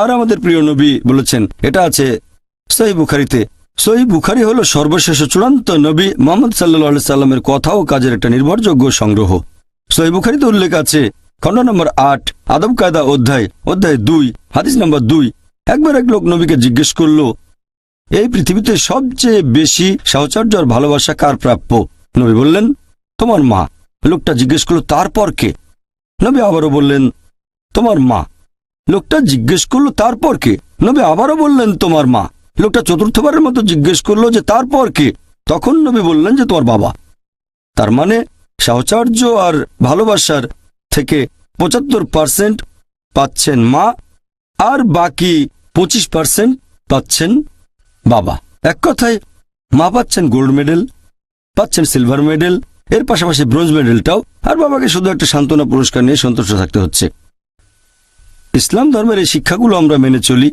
আর আমাদের প্রিয় নবী বলেছেন, এটা আছে সহি বুখারিতে। সহি বুখারি হলো সর্বশেষ চূড়ান্ত নবী মোহাম্মদ সাল্লা সাল্লামের কথা ও কাজের একটা নির্ভরযোগ্য সংগ্রহ। সহি বুখারিতে উল্লেখ আছে, খণ্ড নম্বর আট, আদব কায়দা অধ্যায় অধ্যায় দুই, হাদিস নম্বর দুই। একবার এক লোক নবীকে জিজ্ঞেস করল, এই পৃথিবীতে সবচেয়ে বেশি সাহচর্য আর ভালোবাসা কার প্রাপ্য? নবী বললেন, তোমার মা। লোকটা জিজ্ঞেস করল, তারপর কে? নবী আবারও বললেন, তোমার মা। লোকটা জিজ্ঞেস করল, তারপর কে? নবী আবারও বললেন, তোমার মা। লোকটা চতুর্থবারের মতো জিজ্ঞেস করল যে, তারপর কে? তখন নবী বললেন যে, তোমার বাবা। তার মানে সাহচর্য আর ভালোবাসার থেকে পঁচাত্তর পার্সেন্ট পাচ্ছেন মা আর বাকি পঁচিশ পার্সেন্ট পাচ্ছেন বাবা। এক কথায়, মা পাচ্ছেন গোল্ড মেডেল পাচ্ছেন সিলভার মেডেল এর পাশাপাশি ব্রোঞ্জ মেডেলটাও আর বাবাকে শুধু একটা সান্ত্বনা পুরস্কার নিয়ে সন্তুষ্ট থাকতে হচ্ছে। ইসলাম ধর্মের এই শিক্ষাগুলো আমরা মেনে চলি।